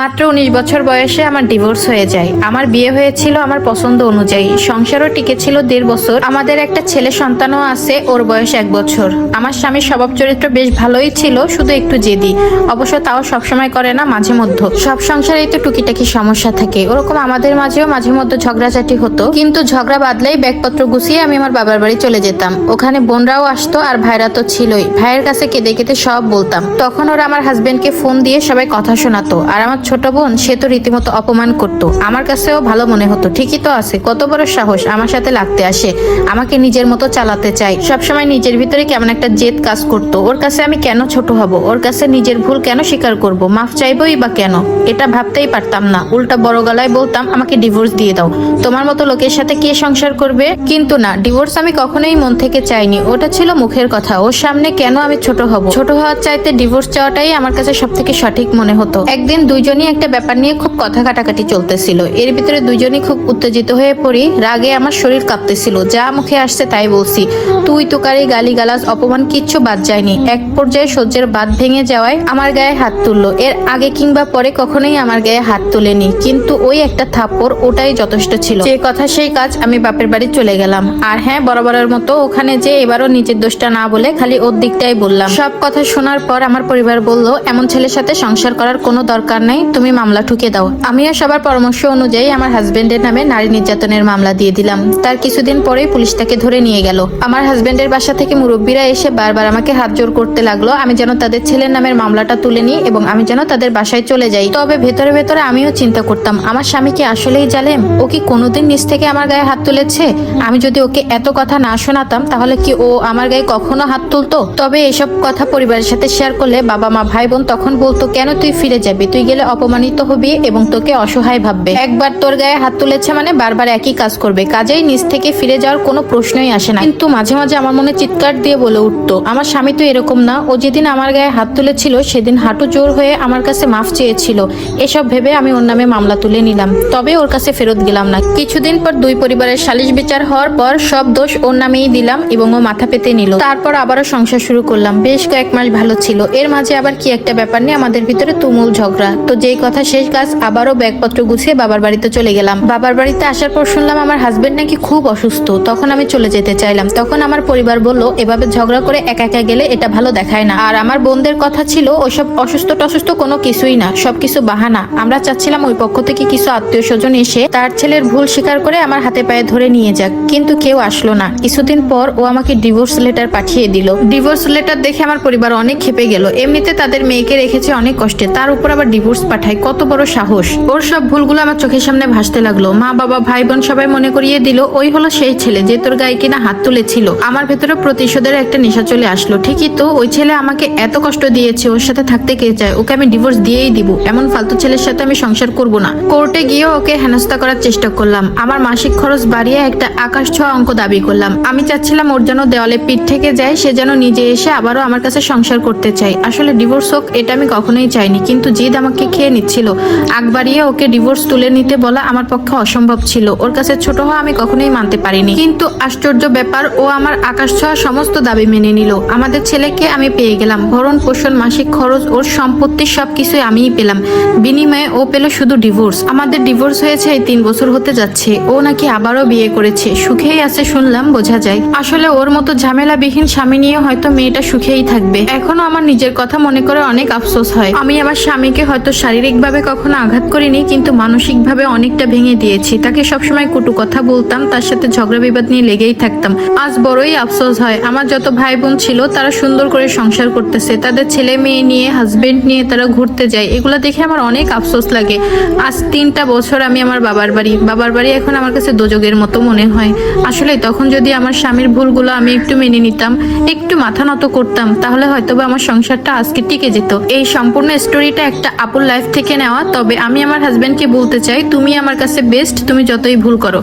মাত্র উনিশ বছর বয়সে আমার ডিভোর্স হয়ে যায়। আমার বিয়ে হয়েছিল আমার পছন্দ অনুযায়ী। সংসারও টিকেছিল দেড় বছর। আমাদের একটা ছেলে সন্তানও আছে, ওর বয়স এক বছর। আমার স্বামীর স্বভাব চরিত্র বেশ ভালোই ছিল, শুধু একটু জেদি। অবশ্য তাও সবসময় করে না, মাঝে মধ্যে। সব সংসারেই তো টুকিটাকি সমস্যা থাকে। ওরকম আমাদের মাঝেও মাঝে মধ্যে ঝগড়াঝাটি হতো। কিন্তু ঝগড়া বাদলেই ব্যাগপত্র গুছিয়ে আমি আমার বাবার বাড়ি চলে যেতাম। ওখানে বোনরাও আসতো আর ভাইরা তো ছিলই। ভাইয়ের কাছে কেঁদে কেঁদে সব বলতাম। তখন ওরা আমার হাজবেন্ডকে ফোন দিয়ে সবাই কথা শোনাতো। আর আমার ছোট বোন, সে তো রীতিমতো অপমান করতো। আমার কাছেও ভালো মনে হতো, ঠিকই তো আছে। কত বড় সাহস আমার সাথে লাগতে আসে। আমাকে নিজের মতো চালাতে চাই সবসময় নিজের ভিতরে কেমন একটা জেদ কাজ করতো। ওর কাছে আমি কেন ছোট হব? ওর কাছে নিজের ভুল কেন স্বীকার করব? মাফ চাইবই বা কেন? এটা ভাবতেই পারতাম না। উল্টা বড় গলায় বলতাম, আমাকে ডিভোর্স দিয়ে দাও। তোমার মতো লোকের সাথে কে সংসার করবে? কিন্তু না, ডিভোর্স আমি কখনোই মন থেকে চাইনি। ওটা ছিল মুখের কথা। ওর সামনে কেন আমি ছোট হব? ছোট হওয়ার চাইতে ডিভোর্স চাওয়াটাই আমার কাছে সব থেকে সঠিক মনে হতো। একদিন দুইজনই একটা ব্যাপার নিয়ে খুব কথা কাটাকাটি চলতেছিল। এর ভিতরে দুইজনই খুব উত্তেজিত হয়ে পড়ি, রাগে আমার শরীর কাঁপতেছিল, যা মুখে আসছে তাই বলছি, তুই তোকারি গালি গালাজ অপমান কিচ্ছু বাদ যায়নি। এক পর্যায়ে সহ্যের বাদ ভেঙে যাওয়ায় আমার গায়ে হাত তুললো। এর আগে কিংবা পরে কখনোই আমার গায়ে হাত তুলেনি, কিন্তু ওই একটা থাপ্পড় ওটাই যথেষ্ট ছিল। যে কথা সেই কাজ, আমি বাপের বাড়ি চলে গেলাম। আর হ্যাঁ বরাবরের মতো ওখানে যে এবারও নিজের দোষটা না বলে খালি ওর দিকটাই বললাম। সব কথা শোনার পর আমার পরিবার বলল, এমন ছেলের সাথে সংসার করার কোনো দরকার নেই তুমি মামলা ঠুকে দাও। আমিও সবার পরামর্শ অনুযায়ী আমার হাজবেন্ডের নামে নারী নির্যাতনের মামলা দিয়ে দিলাম। তার কিছুদিন পরেই পুলিশ তাকে ধরে নিয়ে গেল। আমার হাজবেন্ডের বাসা থেকে মুরব্বীরা এসে বারবার আমাকে হাত জোর করতে লাগল। আমি যেন তাদের ছেলের নামের মামলাটা তুলে নিই এবং আমি যেন তাদের বাসায় চলে যাই। তবে ভেতরে ভেতরে আমিও চিন্তা করতাম, আমার স্বামী কি আসলেই জালেম? ও কি কোনোদিন নিচ থেকে আমার গায়ে হাত তুলেছে? আমি যদি ওকে এত কথা না শোনাতাম, তাহলে কি ও আমার গায়ে কখনো হাত তুলতো? তবে এসব কথা পরিবারের সাথে শেয়ার করলে বাবা মা ভাই বোন তখন বলতো, কেন তুই ফিরে যাবি? তুই গেলে অপমানিত হবি এবং তোকে অসহায় ভাববে। একবার তোর গায়ে হাত তুলেছে মানে বারবার একই কাজ করবে। কাজেই নিজ থেকে ফিরে যাওয়ার কোনো প্রশ্নই আসে না। কিন্তু মাঝে মাঝে আমার মনে চিৎকার দিয়ে বলে উঠতো, আমার স্বামী তো এরকম না। ও যেদিন আমার গায়ে হাত তুলেছিল, সেদিন হাঁটু জোর হয়ে আমার কাছে মাফ চেয়েছিল। এসব ভেবে আমি ওর নামে মামলা তুলে নিলাম। তবে ওর কাছে ফেরত গেলাম না। কিছুদিন পর দুই পরিবারের সালিশ বিচার হওয়ার পর সব দোষ ওর নামেই দিলাম এবং ও মাথা পেতে নিল। তারপর আবারও সংসার শুরু করলাম। বেশ কয়েক মাস ভালো ছিল। এর মাঝে আবার কি একটা ব্যাপার নিয়ে আমাদের ভিতরে তুমুল ঝগড়া। তো যেই কথা শেষ কাজ আবারও ব্যাগপত্র গুছিয়ে বাবার বাড়িতে চলে গেলাম। বাবার বাড়িতে আসার পর শুনলাম আমার হাজবেন্ড নাকি খুব অসুস্থ। তখন আমি চলে যেতে চাইলাম। তখন আমার পরিবার বলল, এভাবে ঝগড়া করে একা একা গেলে এটা ভালো দেখায় না। আর আমার বোনদের কথা ছিল, ওসব অসুস্থ টসুস্থ কোনো কিছুই না, সবকিছু বাহানা। আমরা চাচ্ছিলাম ওই পক্ষ থেকে কিছু আত্মীয় স্বজন এসে তার ছেলের ভুল স্বীকার করে আমার হাতে পায়ে ধরে নিয়ে যাক। কিন্তু কেউ আসলো না। কিছুদিন পর ও আমাকে ডিভোর্স লেটার পাঠিয়ে দিল। ডিভোর্স লেটার দেখে আমার পরিবার অনেক খেপে গেল। এমনিতে তাদের মেয়েকে রেখেছে অনেক কষ্টে। তার উপর আবার ডিভোর্স পাঠায়, কত বড় সাহস। ওর সব ভুলগুলো আমার চোখের সামনে ভাসতে লাগল। মা, বাবা ভাই বোন সবাই মনে করিয়ে দিল, ওই হলো সেই ছেলে যে তোর গায়ে কিনা হাত তুলেছিল। আমার ভেতরে প্রতিশোধের একটা নেশা চলে আসলো। ঠিকই তো, ওই ছেলে আমাকে এত কষ্ট দিয়েছে, ওর সাথে থাকতে কে চায়? ওকে আমি ডিভোর্স দিয়েই দিব। এমন ফালতু ছেলের সাথে আমি সংসার করব না। কোর্টে গিয়ে ওকে হেনস্থা করার চেষ্টা করলাম। আমার মাসিক খরচ বাড়িয়ে একটা আকাশ ছোঁয়া অঙ্ক দাবি করলাম। আমি চাচ্ছিলাম ওর যেন দেওয়ালে পিঠ থেকে যায়, সে যেন নিজে এসে আবারও আমার কাছে সংসার করতে চাই আসলে ডিভোর্স হোক, এটা আমি কখনোই চাইনি, কিন্তু জিদ আমাকে খেয়ে নিচ্ছিল। আগ বাড়িয়ে ওকে ডিভোর্স তুলে নিতে বলা আমার পক্ষে অসম্ভব ছিল। ওর কাছে ছোট হওয়া আমি কখনোই মানতে পারিনি। কিন্তু আশ্চর্য ব্যাপার, ও আমার আকাশ ছোঁয়া সমস্ত দাবি মেনে নিল। আমাদের ছেলেকে আমি পেয়ে গেলাম। ভরণ পোষণ, মাসিক খরচ, ওর সম্পত্তির সবকিছুই আমিই পেলাম। বিনিময়ে ও পেল শুধু ডিভোর্স আমাদের ডিভোর্স হয়েছে এই তিন বছর হতে যাচ্ছে। ও নাকি আবারও বিয়ে করেছে। সুখেই আছে শুনলাম, বোঝা যায়। আসলে ওর মতো ঝামেলাবিহীন স্বামী নিয়ে হয়তো মেয়েটা সুখেই থাকবে। এখনও আমার নিজের কথা মনে করে অনেক আফসোস হয়। আমি আমার স্বামীকে হয়তো শারীরিকভাবে কখনো আঘাত করিনি, কিন্তু মানসিকভাবে অনেকটা ভেঙে দিয়েছি। তাকে সবসময় কটু কথা বলতাম, তার সাথে ঝগড়া বিবাদ নিয়ে লেগেই থাকতাম। আজ বড়ই আফসোস হয়। আমার যত ভাই বোন ছিল, তারা সুন্দর করে সংসার করতেছে। তাদের ছেলে মেয়ে নিয়ে হাজবেন্ড নিয়ে তারা ঘুরতে যায়। এগুলো দেখে আমার অনেক আফসোস লাগে। আজ তিনটা বছর আমি আমার বাবার বাড়ি। বাবার বাড়ি এখন আমার কাছে দোজগের মতো মনে হয়। আসলে তখন যদি আমার স্বামীর ভুলগুলো আমি একটু মেনে নিতাম, একটু মাথা নত করতাম, তাহলে হয়তো বা আমার সংসারটা আজকে টিকে যেত। এই সম্পূর্ণ স্টোরিটা একটা আপুর লাইফ থেকে নেওয়া, তবে আমি আমার হাজব্যান্ডকে বলতে চাই, তুমি আমার কাছে বেস্ট তুমি যতই ভুল করো।